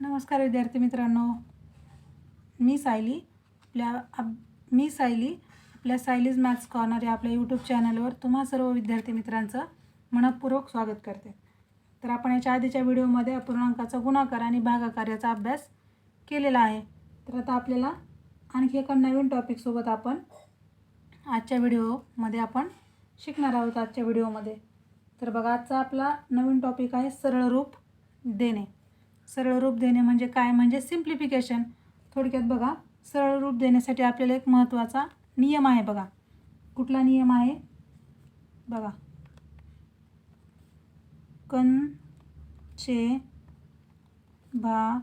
नमस्कार विद्यार्थी मित्रांनो. मी सायली आपल्या आप मी सायली आपल्या सायलीज मॅथ्स कॉर्नर या आपल्या यूट्यूब चॅनलवर तुम्हा सर्व विद्यार्थी मित्रांचं मनपूर्वक स्वागत करते. तर आपण याच्या आधीच्या व्हिडिओमध्ये अपूर्णांकाचा गुणाकार आणि भागाकार्याचा अभ्यास केलेला आहे. तर आता आपल्याला आणखी एका नवीन टॉपिकसोबत आपण आजच्या व्हिडिओमध्ये आपण शिकणार आहोत आजच्या व्हिडिओमध्ये. तर बघा आजचा आपला नवीन टॉपिक आहे सरळ रूप देणे. सरळ रूप देणे म्हणजे काय? म्हणजे सिम्प्लिफिकेशन थोडक्यात बघा सरळ रूप देण्यासाठी आपल्याला एक महत्त्वाचा नियम आहे बघा. कुठला नियम आहे? बघा. कन चे भा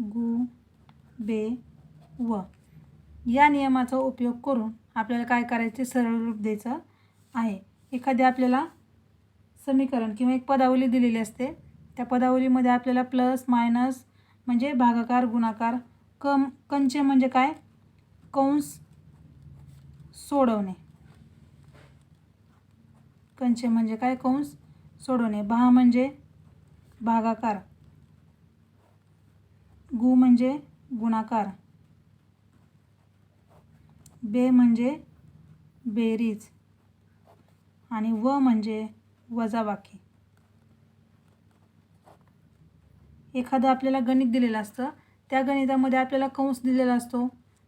गु बे व. या नियमाचा उपयोग करून आपल्याला काय करायचे? सरळ रूप द्यायचं आहे. एखाद्या आपल्याला समीकरण किंवा एक पदावली दिलेली असते. त्या पदावलीमध्ये आपल्याला प्लस मायनस म्हणजे भागाकार गुणाकार कम कंचे म्हणजे काय? कंस सोडवणे. कंचे म्हणजे काय? कंस सोडवणे. भा म्हणजे भागाकार. गु म्हणजे गुणाकार. बे म्हणजे बेरीज. आणि व म्हणजे वजाबाकी. एखादं आपल्याला गणित दिलेलं असतं त्या गणितामध्ये आपल्याला कंस दिलेला असतो.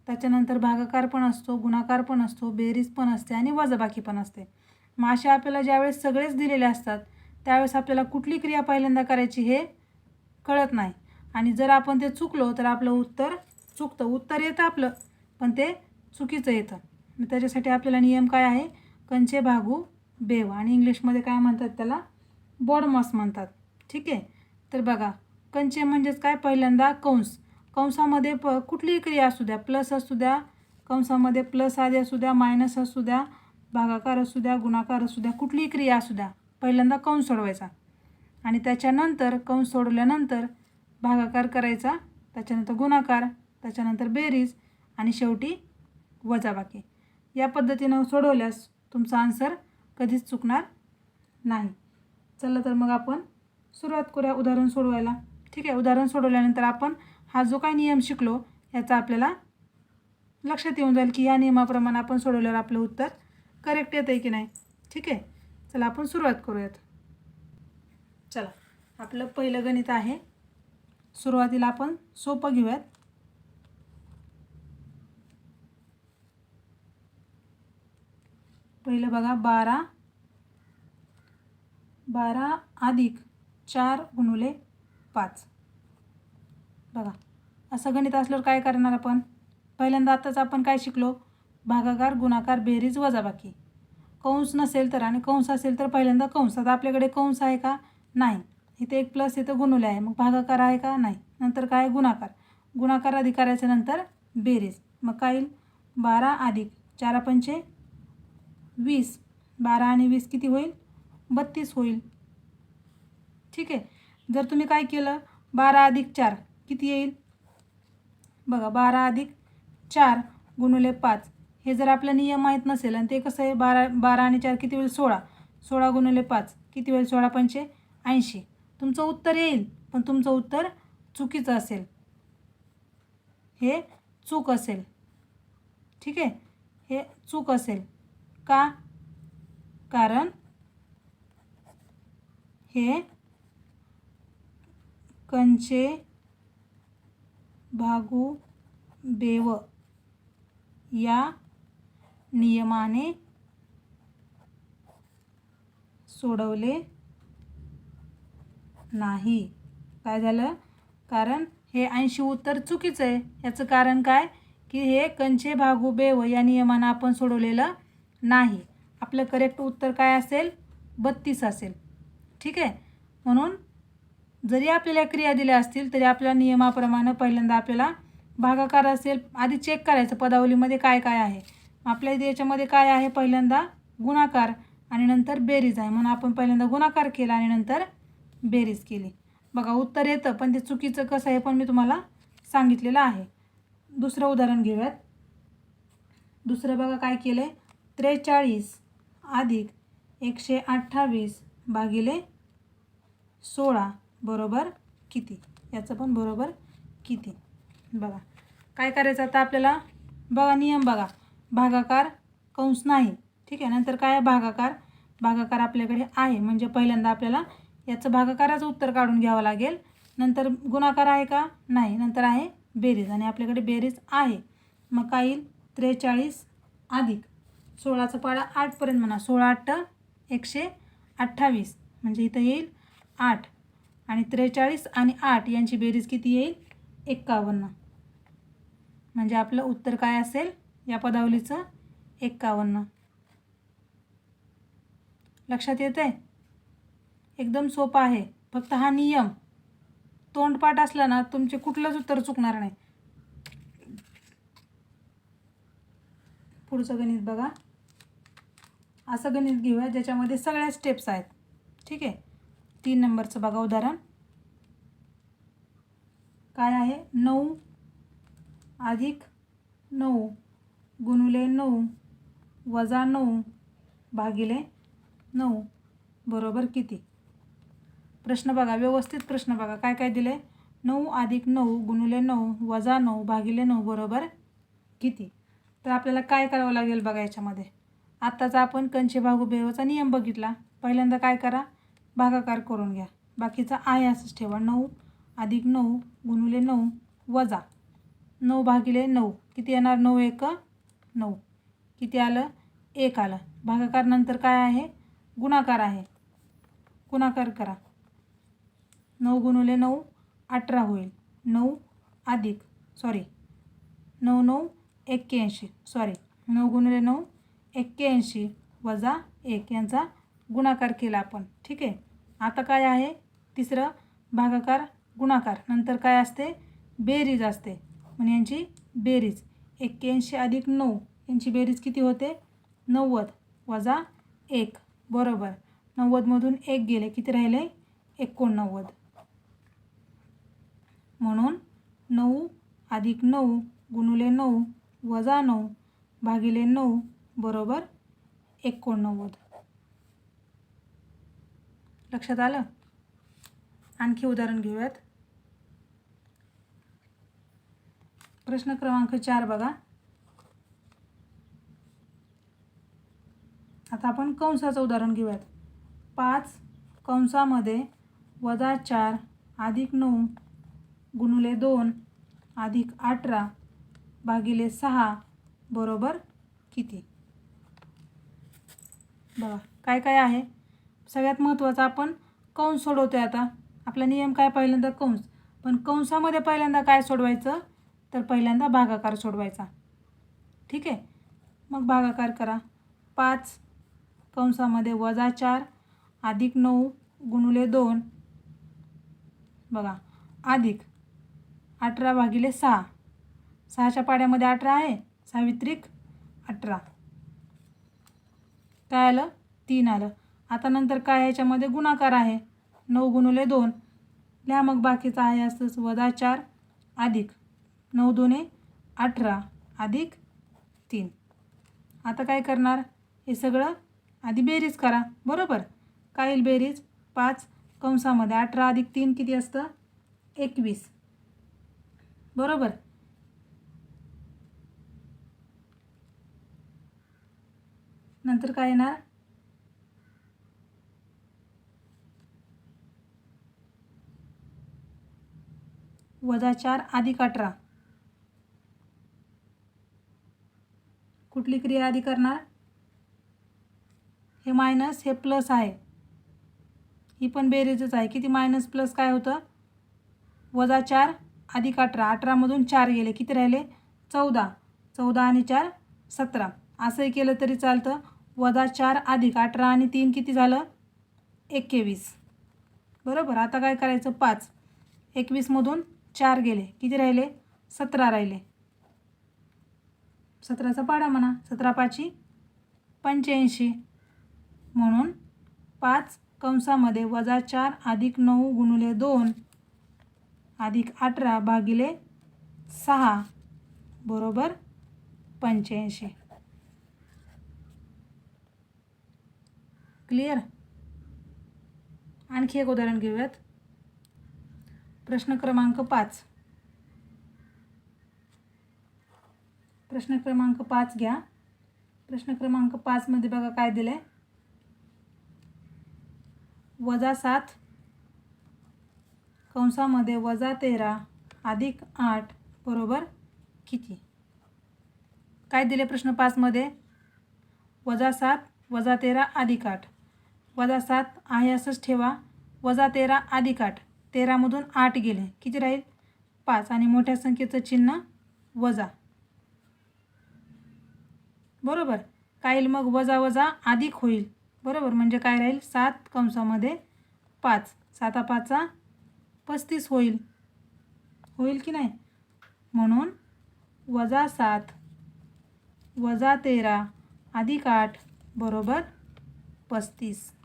त्याच्यानंतर भागाकार पण असतो गुणाकार पण असतो बेरीज पण असते आणि वजाबाकी पण असते. मग असे आपल्याला ज्यावेळेस सगळेच दिलेले असतात त्यावेळेस आपल्याला कुठली क्रिया पहिल्यांदा करायची हे कळत नाही. आणि जर आपण ते चुकलो तर आपलं उत्तर चुकतं. उत्तर येतं आपलं पण ते चुकीचं येतं. मग त्याच्यासाठी आपल्याला नियम काय आहे? कंचे भागू बेव. आणि इंग्लिशमध्ये काय म्हणतात त्याला? बॉडमॉस म्हणतात. ठीक आहे? तर बघा कंचे म्हणजेच काय? पहिल्यांदा कंस. कंसामध्ये प कुठलीही क्रिया असू द्या. प्लस असू द्या कंसामध्ये प्लस आधी असू द्या मायनस असू द्या भागाकार असू द्या गुणाकार असू द्या कुठलीही क्रिया असू द्या पहिल्यांदा कंस सोडवायचा. आणि त्याच्यानंतर कंस सोडवल्यानंतर भागाकार करायचा त्याच्यानंतर गुणाकार त्याच्यानंतर बेरीज आणि शेवटी वजाबाकी. या पद्धतीनं सोडवल्यास तुमचा आन्सर कधीच चुकणार नाही. चला तर मग आपण सुरुवात करूया उदाहरण सोडवायला. ठीक आहे उदाहरण सोडवल्यानंतर आपण हा जो काही नियम शिकलो याचा आपल्याला लक्षात येऊन जाईल की या नियमाप्रमाणे आपण सोडवल्यावर आपलं उत्तर करेक्ट येतं आहे की नाही. ठीक आहे? चला आपण सुरुवात करूयात. चला आपलं पहिलं गणित आहे. सुरुवातीला आपण सोपं घेऊयात. पहिलं बघा बारा बारा अधिक चार गुणुले पाच. बघा असं गणित असल्यावर काय करणार आपण? पहिल्यांदा आताच आपण काय शिकलो? भागाकार गुणाकार बेरीज वजाबाकी. कंस नसेल तर आणि कंस असेल तर पहिल्यांदा कंस. आता आपल्याकडे कंस आहे का? नाही. इथे एक प्लस इथं गुणवले आहे. मग भागाकार आहे का? नाही. नंतर काय? गुणाकार. गुणाकार आधी नंतर बेरीज. मग काय येईल? बारा अधिक चार पंचे वीस. बारा आणि वीस किती होईल? बत्तीस होईल. ठीक आहे. जर तुम्ही काय केलं बारा अधिक चार किती येईल? बघा बारा अधिक चार गुणुले पाच. हे जर आपला नियम माहीत नसेल आणि ते कसं आहे बारा बारा आणि चार किती होईल सोळा? सोळा गुणुले पाच किती होईल सोळा? पंचे ऐंशी. तुमचं उत्तर येईल पण तुमचं उत्तर चुकीचं असेल. हे चूक असेल. ठीक आहे? हे चूक असेल. का? कारण हे कंचे भागू बेव या नियमाने सोडवले नाही. काय झालं? कारण हे ऐंशी उत्तर चुकीचं आहे. याचं कारण काय? की हे कंचे भागू बेव या नियमानं आपण सोडवलेलं नाही. आपलं करेक्ट उत्तर काय असेल? बत्तीस असेल. ठीक आहे? म्हणून जरी आपल्याला क्रिया दिल्या असतील तरी आपल्या नियमाप्रमाणे पहिल्यांदा आपल्याला भागाकार असेल आधी चेक करायचं पदावलीमध्ये काय काय आहे. आपल्या इथे याच्यामध्ये काय आहे? पहिल्यांदा गुणाकार आणि नंतर बेरीज आहे. म्हणून आपण पहिल्यांदा गुणाकार केला आणि नंतर बेरीज केली. बघा उत्तर येतं पण ते चुकीचं कसं आहे पण मी तुम्हाला सांगितलेलं आहे. दुसरं उदाहरण घेऊयात. दुसरं बघा काय केलं आहे त्रेचाळीस अधिक एकशे अठ्ठावीस भागिले सोळा. बरोबर किती? याचं पण बरोबर किती? बघा. काय करायचं आता आपल्याला? बघा नियम बघा. भागाकार कंस नाही. ठीक आहे? नंतर काय भागाकार. भागाकार आपल्याकडे आहे. म्हणजे पहिल्यांदा आपल्याला याचं भागाकाराचं उत्तर काढून घ्यावं लागेल. नंतर गुणाकार आहे का? नाही. नंतर आहे बेरीज. आणि आपल्याकडे बेरीज आहे. मग काय येईल त्रेचाळीस अधिक सोळाचा पाडा आठपर्यंत म्हणा. सोळा आठ एकशे अठ्ठावीस. म्हणजे इथं येईल आठ. आणि त्रेचाळीस आणि आठ यांची बेरीज किती येईल? एक्कावन्न म्हणजे आपलं उत्तर काय असेल? या पदावलीचं एक्कावन्न लक्षात येत आहे एकदम सोपा आहे. फक्त हा नियम. तोंडपाठ असला ना तुमचे कुठलंच उत्तर चुकणार नाही. पुढचं गणित बघा. असं गणित घेऊया ज्याच्यामध्ये सगळ्या स्टेप्स आहेत. ठीक आहे? तीन नंबरचं बघा उदाहरण. काय आहे? नऊ अधिक नऊ गुणुले नऊ वजा नऊ भागिले नऊ. बरोबर किती? प्रश्न बघा व्यवस्थित प्रश्न बघा. काय काय दिले? नऊ अधिक नऊ गुणुले नऊ वजा नऊ भागिले नऊ. बरोबर किती? तर आपल्याला काय करावं लागेल बघा याच्यामध्ये? आत्ताचा आपण कंचे भागू बेवचा नियम बघितला. पहिल्यांदा काय करा? भागाकार करून घ्या. बाकीचा आहे असंच ठेवा. नऊ अधिक नऊ गुणुले नऊ वजा नऊ भागिले नऊ. किती येणार? नऊ एक. नऊ. किती आलं? एक आलं. भागाकार नंतर काय आहे? गुणाकार आहे. गुणाकार करा. नऊ गुणुले नऊ अठरा होईल. नऊ अधिक सॉरी नऊ नऊ एक्क्याऐंशी सॉरी नऊ गुणिले नऊ एक्क्याऐंशी वजा एक. यांचा गुणाकार केला आपण. ठीक आहे? आता काय आहे? तिसरं भागाकार गुणाकार. नंतर काय असते? बेरीज असते. म्हणजे यांची बेरीज. एक्क्याऐंशी अधिक नऊ यांची बेरीज किती होते? नव्वद वजा एक. बरोबर. नव्वदमधून एक गेले किती राहिले? एकोणनव्वद. म्हणून नऊ अधिक नऊ गुणुले नऊ वजा नऊ भागिले नऊ बरोबर? एकोणनव्वद. लक्षात आलं? आणखी उदाहरण घेऊयात. प्रश्न क्रमांक चार बघा. आता आपण कंसाचं उदाहरण घेऊयात. पाच कंसामध्ये वजा चार अधिक नऊ गुणुले दोन अधिक अठरा भागिले सहा बरोबर किती? बघा काय काय आहे? सगळ्यात महत्त्वाचं आपण कंस सोडवतो आहे आता. आपला नियम काय पहिल्यांदा कंस? पण कंसामध्ये पहिल्यांदा काय सोडवायचं? तर पहिल्यांदा भागाकार सोडवायचा. ठीक आहे? मग भागाकार करा. पाच कंसामध्ये वजा चार अधिक नऊ गुणुले दोन. बघा अधिक अठरा भागिले सहा. सहाच्या पाड्यामध्ये अठरा आहे. सावित्रिक अठरा. काय आलं? तीन आलं. आता नंतर काय ह्याच्यामध्ये गुणाकार आहे? नऊ गुणुले दोन. लिहा मग बाकीचं आहे असंच वजा चार अधिक. नऊ दोने अठरा अधिक तीन. आता काय करणार? हे सगळं आधी बेरीज करा. बरोबर? काय येईल बेरीज? पाच कंसामध्ये अठरा अधिक तीन किती असतं? एकवीस. बरोबर? नंतर काय येणार? वजा चार अधिक अठरा. कुठली क्रिया आधी करणार? हे मायनस हे प्लस आहे. ही पण बेरीजच आहे. किती मायनस प्लस काय होतं? वजा चार अधिक अठरा. अठरामधून चार गेले. किती राहिले? चौदा. चौदा आणि चार सतरा. असंही केलं तरी चालतं. वजा चार अधिक अठरा आणि तीन किती झालं? एकवीस. बरोबर? आता काय करायचं? पाच. एकवीसमधून चार गेले. किती राहिले? सतरा राहिले. सतराचा पाडा म्हणा. सतरा पाची पंच्याऐंशी. म्हणून पाच कंसामध्ये वजा चार अधिक नऊ गुणुले दोन अधिक अठरा भागिले सहा. बरोबर पंच्याऐंशी. क्लिअर आणखी एक उदाहरण घेऊयात. प्रश्न क्रमांक पाच. प्रश्न क्रमांक पाच घ्या. प्रश्न क्रमांक पाचमध्ये बघा काय दिलं आहे वजा सात. कंसामध्ये वजा तेरा अधिक आठ बरोबर किती? काय दिले प्रश्न पाचमध्ये वजा सात वजा तेरा अधिक आठ. वजा सात आहे असंच ठेवा. वजा तेरा अधिक आठ. तेरामधून आठ गेले. किती राहील? पाच. आणि मोठ्या संख्येचं चिन्ह वजा. बरोबर? काय येईल मग? वजा वजा अधिक होईल. बरोबर? म्हणजे काय राहील? सात कंसामध्ये पाच. साता पाचा पस्तीस होईल. होईल की नाही? म्हणून वजा सात वजा तेरा अधिक आठ बरोबर पस्तीस.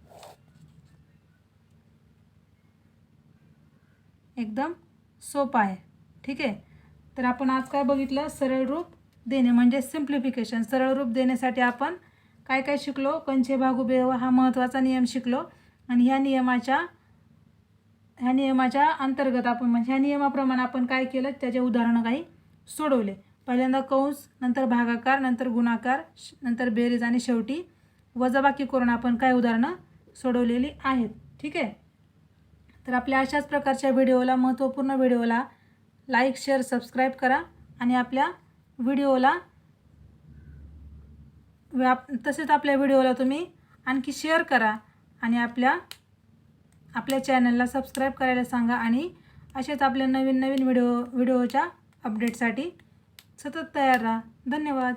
एकदम सोपं आहे. ठीक आहे? तर आपण आज काय बघितलं? सरळ रूप देणे म्हणजे सिम्प्लिफिकेशन सरळ रूप देण्यासाठी आपण काय काय शिकलो? कंचे भागुबे हा महत्त्वाचा नियम शिकलो. आणि ह्या नियमाच्या ह्या नियमाच्या अंतर्गत आपण म्हणजे ह्या नियमाप्रमाणे आपण काय केलं? त्याचे उदाहरणं काही सोडवले. पहिल्यांदा कंस नंतर भागाकार नंतर गुणाकार श- नंतर बेरीज आणि शेवटी वजाबाकी करून आपण काय उदाहरणं सोडवलेली आहेत. ठीक आहे? तर आपल्या अशाच प्रकारच्या व्हिडिओला महत्त्वपूर्ण व्हिडिओला लाईक शेअर सबस्क्राईब करा आणि आपल्या व्हिडिओला व्याप तसेच आपल्या व्हिडिओला तुम्ही आणखी शेअर करा आणि आपल्या आपल्या चॅनलला सबस्क्राईब करायला सांगा आणि असेच आपल्या नवीन नवीन व्हिडिओ व्हिडिओच्या अपडेटसाठी सतत तयार राहा. धन्यवाद.